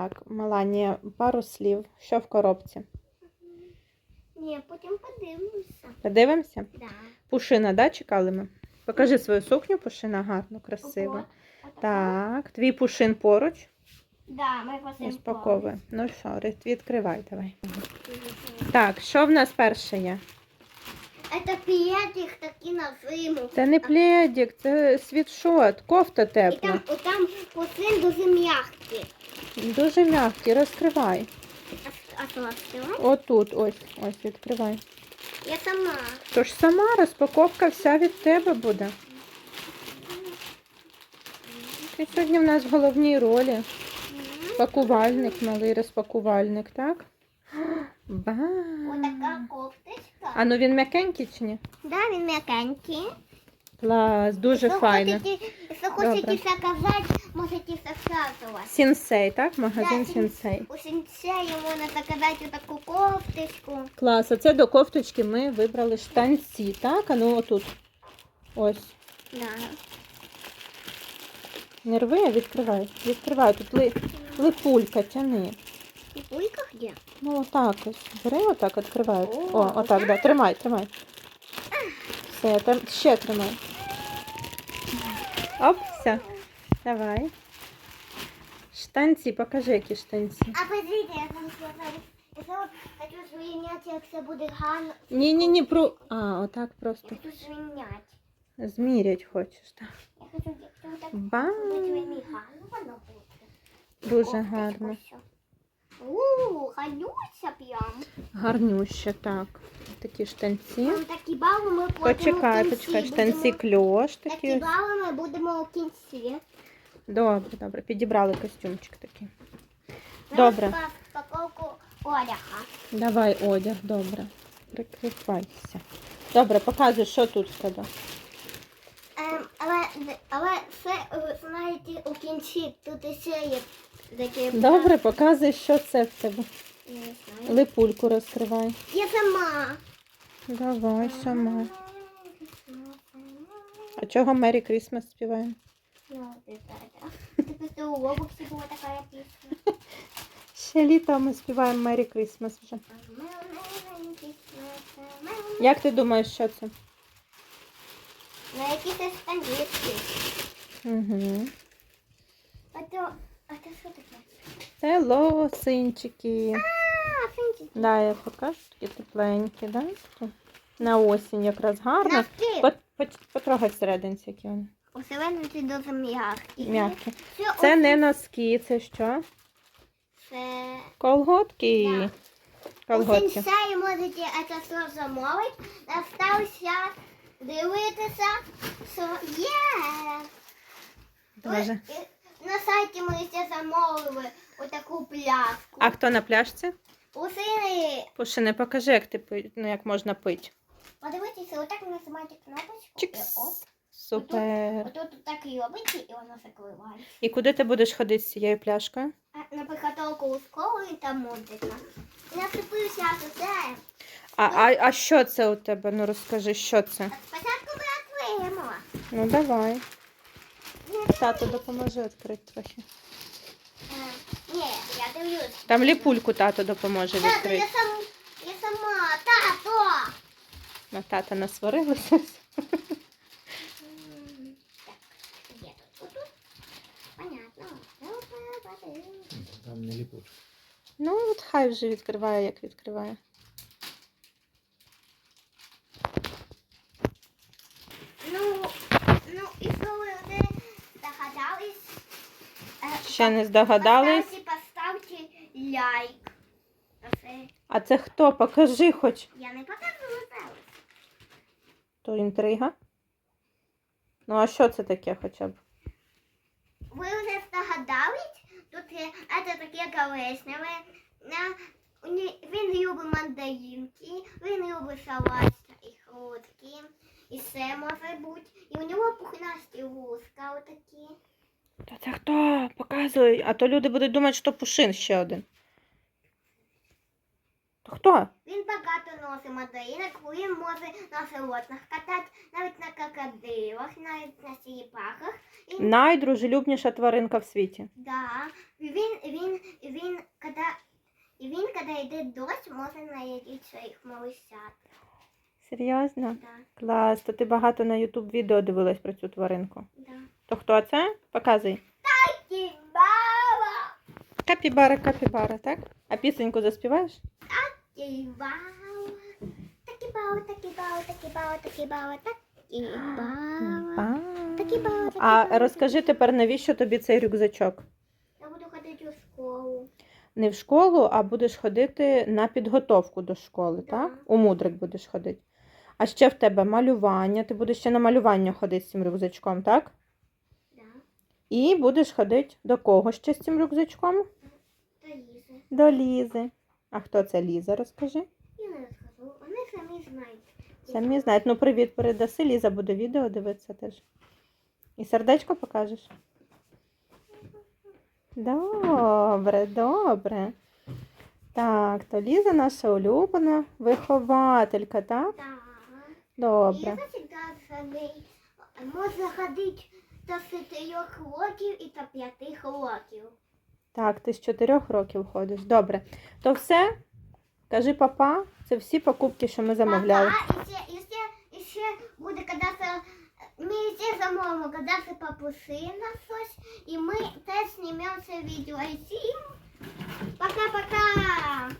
Так, Меланія, пару слів. Що в коробці? Ні, потім подивимося. Подивимося? Да. Пушина, да, чекали ми? Покажи свою сукню, пушина, гарно, красиво. Ого. Так, твій пушин поруч. Да, ми. Розпаковуй. Ну що, Рит, відкривай давай. Так, що в нас перше є? Это п'ятих такі на зиму. Це не пледик, це світшот, кофта І тепла. там, там посин дуже м'який. Дуже м'який, розкривай. А, що відкривати? Отут, ось, ось, відкривай. Я сама. Тож сама розпаковка вся від тебе буде. Ти сьогодні в нас в головній ролі. Пакувальник, малий розпакувальник, так? Ба. Отака кофточка. А ну він м'якенький чи ні? Да, він м'якенький. Клас, дуже файно. Якщо хочете Добре. заказати, можете заказувати. Сінсей, так? Магазин Да, Сінсей. У сенсею можна заказати таку кофточку. Клас, а це до кофточки ми вибрали штанці, так? А ну отут. Ось. Да. Не рви, а відкривай. Відкривай. Тут ли, липулька, тяни. І пулька де? Ну отак ось. Бери отак, відкривай. О, О, отак, да. Тримай, тримай. Все, там ще тримай. Оп, все. Давай. Штанці, покажи, які штанці. А подивіться, я там сказала. Я зараз хочу звільняти, як це буде гарно. Ні, ні, ні, про. А, отак просто. Я хочу звільняти. Змірять хочеш, так. Я хочу, якщо так Ба. мені гарно, воно буде. Дуже Кофточка гарно. У, ганюся прям. Гарнюще, так. Такі штанці. Там такі бали ми потім Почекай, у кінці почекай, штанці будемо- кльош Такі такі. ось. бали ми будемо у кінці. Добре, добре. Підібрали костюмчик такий. Добре. Розпаковку одяга. Давай одяг, добре. Прикривайся. Добре, показуй, що тут в тебе. Ем, але, але це, е, знаєте, у кінці тут ще є такі... Добре, показуй, що це в тебе. Я не знаю. Липульку розкривай. Я сама. Давай сама. А чого Мері Крісмас співаємо? Ну, ти так. Це просто у Робоксі була така пісня. Ще літо ми співаємо Мері Крісмас вже. Як ти думаєш, що це? На які це стандартні. Угу. А то, а то що таке? Це лосинчики. А, фінті. Да, я покажу, такі тепленькі, да? Такі. На осінь якраз гарно. Навки. Пот- пот- Потрогай всерединці, які вони. Це дуже м'які. М'які. Це, Це не носки, це що? Це... Колготки. Да. Колготки. У сенсеї можете це все замовити. Залишилося дивитися, що є. Дуже. На сайті ми ще замовили отаку пляшку. А хто на пляшці? Усини. Пуши, покажи, як ти ну, як можна пити. Подивіться, отак нажимаєте кнопочку. Чикс. І оп. Супер. Отут так і робите, і воно закриває. І куди ти будеш ходити з цією пляшкою? А на приготовку у школу і там музика. Насипився це. А, а, а що це у тебе? Ну розкажи, що це? Спочатку ми відкриємо. Ну давай. Тато допоможе відкрити трохи. Е, Ні, я дивлюсь. Там ліпульку тато допоможе Тато, я, відкрити. сам, я сама, тато. На тата насварилися. М, Так, где тут? Вот тут? Понятно. Ну, подивимось. Там. Ну, от хай вже відкриває, як відкриває. Ну, ну, і ви вже догадались? Е, Ще не здогадались. Поставте, поставте лайк. А це хто? Покажи хоч. Я не показувала зараз. То інтрига. Ну, а що це таке хоча б? Ви вже здогадались? Тут є це таке. На, він любить мандаринки, він любить салат і хрутки, І все може бути. І у нього пухнасті вузка отакі. Та це хто? Показуй. А то люди будуть думати, що пушин ще один. То хто? Він багато носить мандаринок, він може на животних катати, навіть на крокодилах, навіть на черепахах. І Найдружелюбніша тваринка в світі. Да, він, він, він коли йде дощ, можна знайти своїх малышат. Серйозно? Да, Клас, то ти багато на Ютуб відео дивилась про цю тваринку. да. То хто це? Показуй. Капібара, капібара, так? А пісеньку заспіваєш? Кібала. Такі бала, такі бала, такі бала, такі бала, такі бала. Такі бала, такі А бала. розкажи тепер, навіщо тобі цей рюкзачок? Я буду ходити у школу. Не в школу, а будеш ходити на підготовку до школи, Да. так? У мудрик будеш ходити. А ще в тебе малювання. Ти будеш ще на малювання ходити з цим рюкзачком, так? Да. І будеш ходити до кого ще з цим рюкзачком? Та Ліза. До Лізи. А хто це Ліза, розкажи? Я не розкажу. Вони самі знають. Самі знають. Ну, привіт передаси. Ліза буде відео дивитися теж. І сердечко покажеш. Добре, добре. Так, то Ліза наша улюблена вихователька, так? Да. Добре. Ліза завжди ходить. Можна ходити до 4 років і до 5 років. Так, ти з чотирьох років ходиш. Добре. То все. Кажи папа, це всі покупки, що ми замовляли. Папа, і ще, і ще, і ще буде кадаться, ми ще замовимо кадаться папуси на щось, і ми теж знімемо це відео. І всім пока-пока!